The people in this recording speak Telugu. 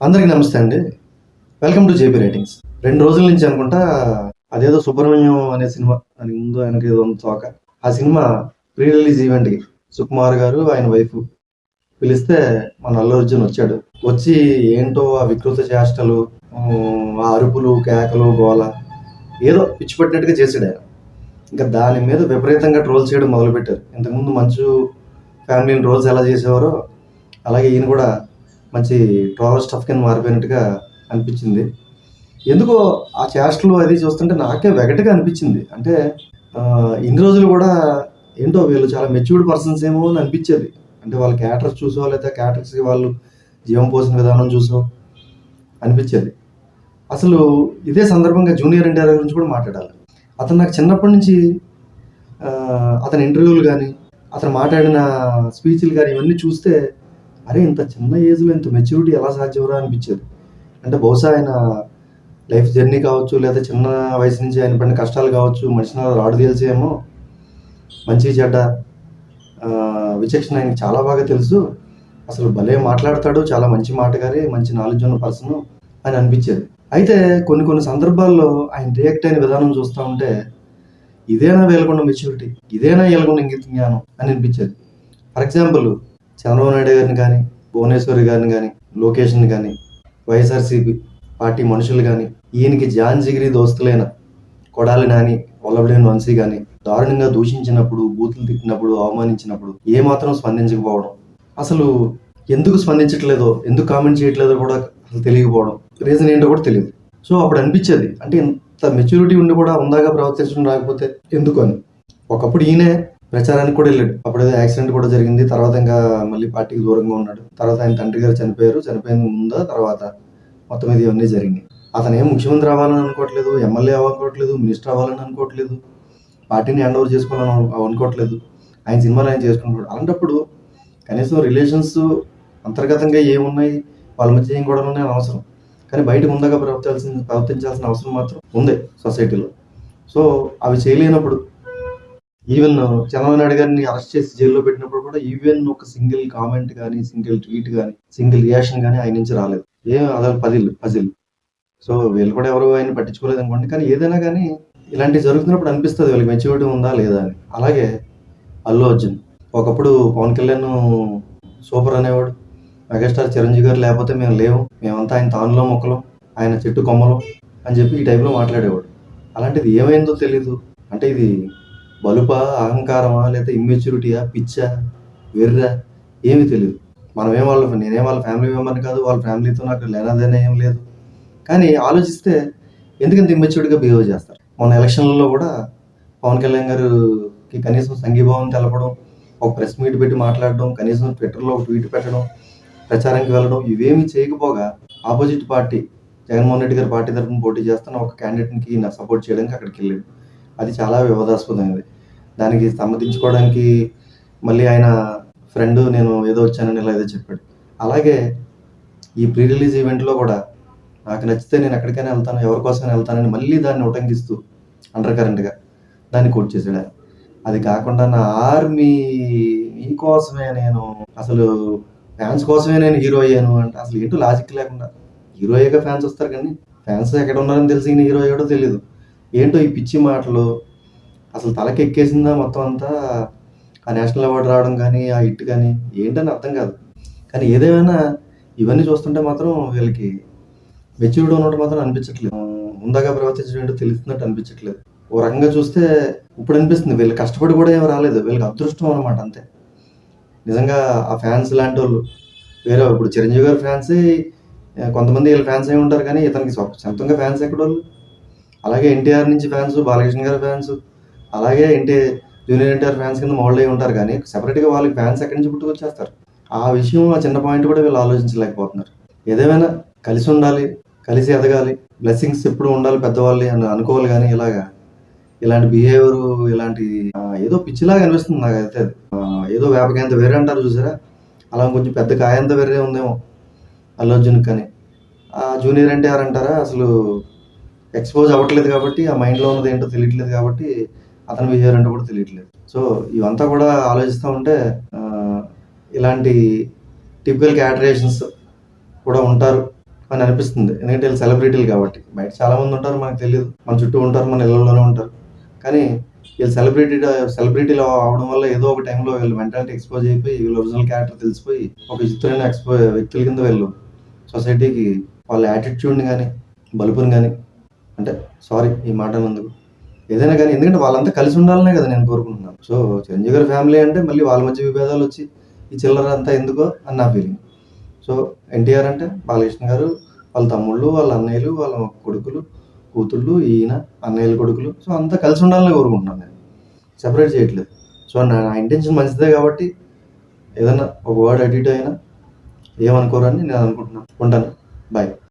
అందరికీ నమస్తే అండి. వెల్కమ్ టు జేపీ రేటింగ్స్ రెండు రోజుల నుంచి అనుకుంటా అదేదో సుబ్రహ్మణ్యం అనే సినిమా ముందు ఆయనకి ఏదో ఉంది తోక. ఆ సినిమా ప్రీ రిలీజ్ ఈవెంట్కి సుకుమార్ గారు ఆయన వైఫ్ పిలిస్తే మన అల్లు అర్జున్ వచ్చాడు. వచ్చి ఏంటో ఆ వికృత చేష్టలు ఆ అరుపులు కేకలు గోల ఏదో పిచ్చి పట్టినట్టుగా ఆయన. ఇంకా దాని మీద విపరీతంగా ట్రోల్ చేయడం మొదలుపెట్టారు. ఇంతకుముందు మంచు ఫ్యామిలీని రోల్స్ ఎలా చేసేవారో అలాగే ఈయన కూడా మంచి ట్రావెల్ స్టఫ్ కింద మారిపోయినట్టుగా అనిపించింది. ఎందుకో ఆ చేష్టలు అది చూస్తుంటే నాకే వెగటగా అనిపించింది. అంటే ఇన్ని రోజులు కూడా ఏంటో వీళ్ళు చాలా మెచ్యూర్డ్ పర్సన్స్ ఏమో అని అనిపించేది. అంటే వాళ్ళ క్యాటర్స్ చూసో లేదా క్యాటర్స్కి వాళ్ళు జీవం పోసిన విధానం చూసో అనిపించేది. అసలు ఇదే సందర్భంగా జూనియర్ ఎన్టీఆర్ గురించి కూడా మాట్లాడాలి. అతను నాకు చిన్నప్పటి నుంచి అతని ఇంటర్వ్యూలు కానీ అతను మాట్లాడిన స్పీచ్లు కానీ ఇవన్నీ చూస్తే అరే ఇంత చిన్న ఏజ్లో ఇంత మెచ్యూరిటీ ఎలా సాధ్యమరా అనిపించేది. అంటే బహుశా ఆయన లైఫ్ జర్నీ కావచ్చు లేదా చిన్న వయసు నుంచి ఆయన పడిన కష్టాలు కావచ్చు మనిషిని రాడు తెలిసేమో మంచి చెడ్డ విచక్షణ ఆయనకి చాలా బాగా తెలుసు. అసలు భలే మాట్లాడతాడు చాలా మంచి మాటగారి మంచి నాలెడ్జ్ ఉన్న పర్సన్ అని అనిపించేది. అయితే కొన్ని కొన్ని సందర్భాల్లో ఆయన రియాక్ట్ అయిన విధానం చూస్తూ ఉంటే ఇదేనా వేలకొండ మెచ్యూరిటీ ఇదేనా వేలకొండ ఇంగిత జ్ఞానం అని అనిపించేది. ఫర్ ఎగ్జాంపుల్ చంద్రబాబు నాయుడు గారిని కానీ భువనేశ్వరి గారిని కానీ లోకేష్ని కానీ వైఎస్ఆర్సీపీ పార్టీ మనుషులు కానీ ఈయనకి జాన్ జిగిరి దోస్తులైన కొడాలి నాని వల్లభడేని వంశీ కానీ దారుణంగా దూషించినప్పుడు బూతులు తిట్టినప్పుడు అవమానించినప్పుడు ఏమాత్రం స్పందించకపోవడం. అసలు ఎందుకు స్పందించట్లేదో ఎందుకు కామెంట్ చేయట్లేదో కూడా అసలు తెలియకపోవడం. రీజన్ ఏంటో కూడా తెలియదు. సో అప్పుడు అనిపించేది అంటే ఇంత మెచ్యూరిటీ ఉండి కూడా ఉందాగా ప్రవర్తించడం రాకపోతే ఎందుకు అని. ఒకప్పుడు ఈయనే ప్రచారానికి కూడా వెళ్ళాడు. అప్పుడేదో యాక్సిడెంట్ కూడా జరిగింది. తర్వాత ఇంకా మళ్ళీ పార్టీకి దూరంగా ఉన్నాడు. తర్వాత ఆయన తండ్రి గారు చనిపోయారు. చనిపోయిన ముందా తర్వాత మొత్తం మీద ఇవన్నీ జరిగినాయి. అతను ఏం ముఖ్యమంత్రి అవ్వాలని అనుకోవట్లేదు ఎమ్మెల్యే అవ్వకోవట్లేదు మినిస్టర్ అవ్వాలని అనుకోవట్లేదు పార్టీని హ్యాండ్ ఓవర్ చేసుకోవాలని అనుకోవట్లేదు ఆయన సినిమాలు ఆయన చేసుకుంటాడు అలాంటప్పుడు కనీసం రిలేషన్స్ అంతర్గతంగా ఏమున్నాయి వాళ్ళ మధ్య ఏం గొడవలు ఉన్నాయి అవసరం కానీ బయట ముందుగా ప్రవర్తించాల్సిన ప్రవర్తించాల్సిన అవసరం మాత్రం ఉంది సొసైటీలో. సో అవి చేయలేనప్పుడు ఈవెన్ చంద్రబాబు నాయుడు గారిని అరెస్ట్ చేసి జైల్లో పెట్టినప్పుడు కూడా ఈవెన్ ఒక సింగిల్ కామెంట్ కానీ సింగిల్ ట్వీట్ కానీ సింగిల్ రియాక్షన్ కానీ ఆయన నుంచి రాలేదు. ఏం అదే పజిల్ పజిల్ సో వీళ్ళు కూడా ఎవరు ఆయన పట్టించుకోలేదు అనుకోండి. కానీ ఏదైనా కానీ ఇలాంటివి జరుగుతున్నప్పుడు అనిపిస్తుంది వీళ్ళకి మెచ్యూరిటీ ఉందా లేదా అని. అలాగే అల్లు అర్జున్. ఒకప్పుడు పవన్ కళ్యాణ్ సూపర్ అనేవాడు. మెగాస్టార్ చిరంజీవి గారు లేకపోతే మేము లేవు. మేమంతా ఆయన తానులో మొక్కలు ఆయన చెట్టు కొమ్మలు అని చెప్పి ఈ టైంలో మాట్లాడేవాడు. అలాంటిది ఏమైందో తెలీదు. అంటే ఇది బలుపా అహంకారమా లేదా ఇమ్మెచ్యూరిటీయా పిచ్చా వెర్రా ఏమీ తెలియదు మనమేం వాళ్ళ నేనేం వాళ్ళ ఫ్యామిలీ మెంబర్ని కాదు వాళ్ళ ఫ్యామిలీతో నాకు లేనదేనా ఏం లేదు. కానీ ఆలోచిస్తే ఎందుకంత ఇమ్మెచ్యూర్డ్గా బిహేవ్ చేస్తారు? మొన్న ఎలక్షన్లలో కూడా పవన్ కళ్యాణ్ గారికి కనీసం సంఘీభావం తెలపడం ఒక ప్రెస్ మీట్ పెట్టి మాట్లాడడం కనీసం ట్విట్టర్లో ఒక ట్వీట్ పెట్టడం ప్రచారానికి వెళ్ళడం ఇవేమీ చేయకపోగా ఆపోజిట్ పార్టీ జగన్మోహన్ రెడ్డి గారి పార్టీ తరఫున పోటీ చేస్తున్న ఒక క్యాండిడేట్కి నా సపోర్ట్ చేయడానికి అక్కడికి వెళ్ళాడు. అది చాలా వివాదాస్పదమైనది. దానికి సమ్మతించుకోవడానికి మళ్ళీ ఆయన ఫ్రెండ్ నేను ఏదో వచ్చానని ఇలా ఏదో చెప్పాడు. అలాగే ఈ ప్రీ రిలీజ్ ఈవెంట్లో కూడా నాకు నచ్చితే నేను ఎక్కడికైనా వెళ్తాను ఎవరి కోసమైనా వెళ్తానని మళ్ళీ దాన్ని ఉటంకిస్తూ అండర్ కరెంట్గా దాన్ని కోట్ చేసాడు ఆయన. అది కాకుండా నా ఆర్మీ మీకోసమే నేను అసలు ఫ్యాన్స్ కోసమే నేను హీరో అయ్యాను అంటే అసలు ఏంటో లాజిక్ లేకుండా? హీరో అయ్యాక ఫ్యాన్స్ వస్తారు కానీ ఫ్యాన్స్ ఎక్కడ ఉన్నారని తెలిసి ఈయన హీరో అయ్యాడో తెలియదు ఏంటో ఈ పిచ్చి మాటలు అసలు తలకెక్కేసిందా మొత్తం అంతా? ఆ నేషనల్ అవార్డు రావడం కానీ ఆ హిట్ కానీ ఏంటని అర్థం కాదు. కానీ ఏదేమైనా ఇవన్నీ చూస్తుంటే మాత్రం వీళ్ళకి మెచ్యూర్డ్ ఉన్నట్టు మాత్రం అనిపించట్లేదు. ముందాగా ప్రవర్తించడం తెలుస్తున్నట్టు అనిపించట్లేదు. ఓ రకంగా చూస్తే ఇప్పుడు అనిపిస్తుంది. వీళ్ళు కష్టపడి కూడా ఏం రాలేదు. వీళ్ళకి అదృష్టం అనమాట అంతే. నిజంగా ఆ ఫ్యాన్స్ లాంటి వాళ్ళు వేరే ఇప్పుడు చిరంజీవి గారి ఫ్యాన్సే కొంతమంది వీళ్ళ ఫ్యాన్స్ అయి ఉంటారు కానీ ఇతనికి సొంతంగా ఫ్యాన్స్ ఎక్కడ వాళ్ళు అలాగే ఎన్టీఆర్ నుంచి ఫ్యాన్స్ బాలకృష్ణ గారి ఫ్యాన్స్ అలాగే ఏంటి జూనియర్ ఎన్టీఆర్ ఫ్యాన్స్ కింద మోల్డ్ అయి ఉంటారు కానీ సెపరేట్గా వాళ్ళకి ఫ్యాన్స్ ఎక్కడి నుంచి పుట్టుకొచ్చేస్తారు. ఆ విషయం ఆ చిన్న పాయింట్ కూడా వీళ్ళు ఆలోచించలేకపోతున్నారు. ఏదేమైనా కలిసి ఉండాలి కలిసి ఎదగాలి బ్లెస్సింగ్స్ ఎప్పుడు ఉండాలి పెద్దవాళ్ళు అని అనుకోవాలి కానీ ఇలాగా. ఇలాంటి బిహేవియర్ ఇలాంటి ఏదో పిచ్చిలాగా అనిపిస్తుంది నాకు అయితే. ఏదో వేపకాయంత వేరే అంటారు చూసారా? అలా కొంచెం పెద్ద కాయంత వేరే ఉందేమో అల్లు అర్జున్ కానీ ఆ జూనియర్ అంటే ఎవరంటారా అసలు ఎక్స్పోజ్ అవ్వట్లేదు కాబట్టి ఆ మైండ్లో ఉన్నది ఏంటో తెలియట్లేదు కాబట్టి అతను బిహేవియర్ అంటే కూడా తెలియట్లేదు. సో ఇవంతా కూడా ఆలోచిస్తూ ఉంటే ఇలాంటి టిపికల్ క్యాటరేషన్స్ కూడా ఉంటారు అని అనిపిస్తుంది. ఎందుకంటే వీళ్ళు సెలబ్రిటీలు కాబట్టి. బయట చాలామంది ఉంటారు మనకు తెలియదు మన చుట్టూ ఉంటారు మన ఇళ్ళలోనే ఉంటారు. కానీ వీళ్ళు సెలబ్రిటీ సెలబ్రిటీలు అవడం వల్ల ఏదో ఒక టైంలో వీళ్ళు మెంటాలిటీ ఎక్స్పోజ్ అయిపోయి వీళ్ళ ఒరిజినల్ క్యారెక్టర్ తెలిసిపోయి ఒక చిత్రమైన ఎక్స్పో వ్యక్తుల కింద వీళ్ళు సొసైటీకి వాళ్ళ యాటిట్యూడ్ని కానీ బలుపుని కానీ అంటే సారీ ఈ మాట అన్నందుకు. ఏదైనా కానీ ఎందుకంటే వాళ్ళంతా కలిసి ఉండాలనే కదా నేను కోరుకుంటున్నాను. సో చిరంజీవి గారి ఫ్యామిలీ అంటే మళ్ళీ వాళ్ళ మధ్య విభేదాలు వచ్చి ఈ చిల్లర అంతా ఎందుకో అని నా ఫీలింగ్ సో ఎన్టీఆర్ అంటే బాలకృష్ణ గారు వాళ్ళ తమ్ముళ్ళు వాళ్ళ అన్నయ్యలు వాళ్ళ కొడుకులు కూతుళ్ళు ఈయన అన్నయ్యల కొడుకులు సో అంతా కలిసి ఉండాలని కోరుకుంటున్నాను నేను. సెపరేట్ చేయట్లేదు. సో నా నా ఇంటెన్షన్ మంచిదే కాబట్టి ఏదైనా ఒక వర్డ్ అడిట్ అయినా ఏమనుకోరని నేను అనుకుంటున్నాను ఉంటాను. బాయ్